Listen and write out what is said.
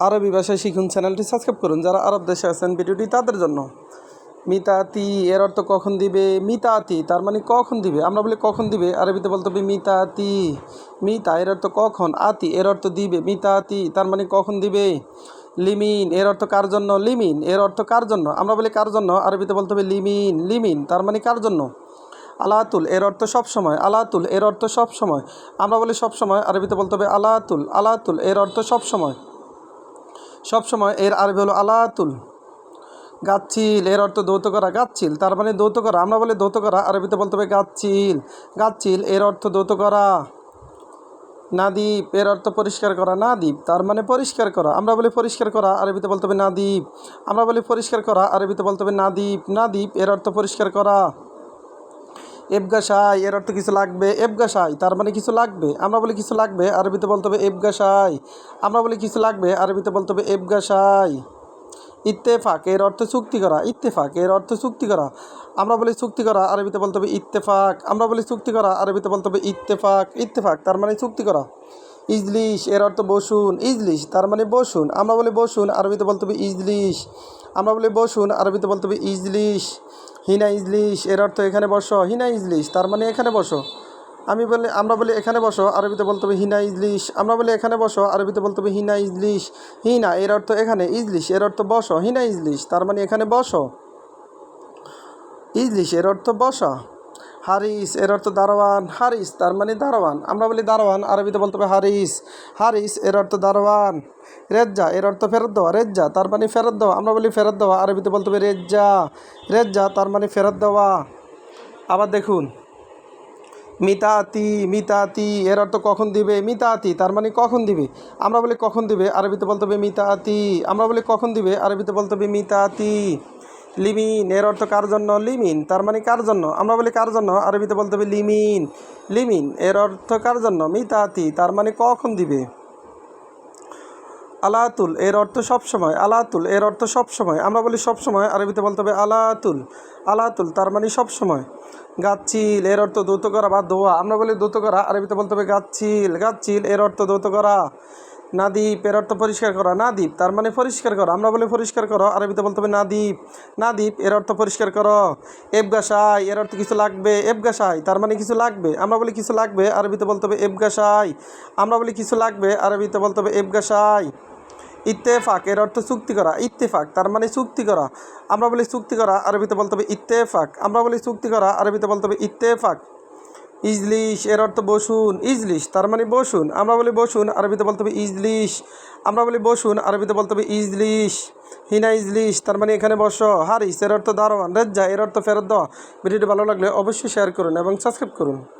আরবি ভাষায় শিখুন চ্যানেলটি সাবস্ক্রাইব করুন। যারা আরব দেশে আছেন ভিডিওটি তাদের জন্য। মিতাতি, এর অর্থ কখন দিবে? মিতাতি, তার মানে কখন দিবে? আমরা বলি কখন দিবে? আরবিতে বলতে হবে মিতাতি। মিতা, এর অর্থ কখন? আতি, এর অর্থ দিবে। মিতাতি, তার মানে কখন দিবে? লিমিন, এর অর্থ কার জন্য? লিমিন, এর অর্থ কার জন্য? আমরা বলি কার জন্য? আরবিতে বলতে হবে লিমিন। লিমিন, তার মানে কার জন্য? আলাতুল, এর অর্থ সব সময়। আলাতুল, এর অর্থ সব সময়। আমরা বলি সব সময়, আরবিতে বলতে হবে আলাতুল। আলাতুল, এর অর্থ সব সময়। সব সময় এর আরবি হলো আলাতুল। গাচ্ছিল, এর অর্থ দৌত করা, গাচ্ছিল। তার মানে দৌত করা, আমরা বলি দৌত করা, আরবিতে বলতে হবে গাচ্ছিল। গাচ্ছিল, এর অর্থ দৌত করা। নাদীপ এর অর্থ পরিষ্কার করা নাদীপ তার মানে পরিষ্কার করা, আমরা বলি পরিষ্কার করা, আরবিতে বলতে হবে নাদীপ আমরা বলি পরিষ্কার করা, আরবিতে বলতে হবে নাদীপ নাদীপ এর অর্থ পরিষ্কার করা। এবগাসাই এর অর্থ কিছু লাগবে। এবগাসাই তার মানে কিছু লাগবে। আমরা বলি কিছু লাগবে, আরবিতে বলতে হবে এবগাসাই আমরা বলি কিছু লাগবে, আরবিতে বলতে হবে এবগাসাই ইত্তেফাক, এর অর্থ চুক্তি করা। ইত্তেফাক, এর অর্থ চুক্তি করা। আমরা বলি চুক্তি করা, আরবিতে বলতে হবে ইত্তেফাক। আমরা বলি চুক্তি করা, আরবিতে বলতে হবে ইত্তেফাক। ইত্তেফাক, তার মানে চুক্তি করা। ইজলিশ, এর অর্থ বসুন। ইজলিশ, তার মানে বসুন। আমরা বলি বসুন, আরবিতে বলতে হবে ইজলিশ। আমরা বলি বসুন, আরবিতে বলতে হবে ইজলিশ। হিনা ইজলিশ, এর অর্থ এখানে বসো, হিনা ইজলিশ, তার মানে এখানে বসো। আমি বলে, আমরা বলি এখানে বসো, আরবিতে বলতে হবে হিনা ইজলিশ। আমরা বলি এখানে বসো, আরবিতে বলতে হবে হিনা ইজলিশ। হিনা, এর অর্থ এখানে, ইজলিশ, এর অর্থ বসো, হিনা ইজলিশ, তার মানে এখানে বসো। ইজলিশ, এর অর্থ বসা। হারিস, এর অর্থ দারোয়ান, হারিস, তার মানে দারোয়ান। আমরা বলি দারোয়ান, আরবিতে বলতে হবে হারিস। হারিস, এর অর্থ দারোয়ান। রেজ্জা, এর অর্থ ফেরত দেওয়া। রেজ্জা, তার মানে ফেরত দেওয়া। আমরা বলি ফেরত দেওয়া, আরবিতে বলতে হবে রেজ্জা। রেজ্জা, তার মানে ফেরত দেওয়া। আবার দেখুন, মিতাতি মিতাতি, এর অর্থ কখন দিবে? মিতাতি, তার মানে কখন দিবে? আমরা বলি কখন দিবে? আরবিতে বলতে হবে মিতাতি। আমরা বলি কখন দিবে? আরবিতে বলতে হবে মিতাতি। লিমিন, এর অর্থ কার জন্য? লিমিন। তার মানে কার জন্য? আমরা বলি কার জন্য? আরবিতে বলতে হবে লিমিন। লিমিন, এর অর্থ কার জন্য? মিতাতি। তার মানে কখন দিবে? আলাতুল, এর অর্থ সব সময়। আলাতুল, এর অর্থ সব সময়। আমরা বলি সব সময়, আরবিতে বলতে হবে আলাতুল। আলাতুল, তার মানে সব সময়। গাচ্ছিল, এর অর্থ দৌত করা বা দোয়া। আমরা বলি দৌত করা, আরবিতে বলতে হবে গাচ্ছিল। গাচ্ছিল, এর অর্থ দৌত করা। নাদীপ এর অর্থ পরিষ্কার করা নাদীপ তার মানে পরিষ্কার করো। আমরা বলি পরিষ্কার করো, আরবিতে বলতে হবে নাদীপ নাদীপ এর অর্থ পরিষ্কার করো। এবগাসাই এর অর্থ কিছু লাগবে এবগাসাই তার মানে কিছু লাগবে। আমরা বলি কিছু লাগবে, আরবিতে বলতে হবে এবগাসাই আমরা বলি কিছু লাগবে, আরবিতে বলতে হবে এবগাসাই ইত্তেফাক, এর অর্থ চুক্তি করা, ইত্তেফাক, তার মানে চুক্তি করা। আমরা বলি চুক্তি করা, আরবিতে বলতে হবে ইত্তেফাক। আমরা বলি চুক্তি করা, আরবিতে বলতে হবে ইত্তেফাক। ইজলিশ, এর অর্থ বসুন, ইজলিশ, তার মানে বসুন। আমরা বলি বসুন, আরবিতে বলতে হবে ইজলিশ। আমরা বলি বসুন, আরবিতে বলতে হবে ইজলিশ। হিনা ইজলিশ, তার মানে এখানে বসো, হারিস, এর অর্থ দারোয়ান রেজ্জা এর অর্থ ফেরত দেওয়া। ভিডিওটি ভালো লাগলে অবশ্যই শেয়ার করুন এবং সাবস্ক্রাইব করুন।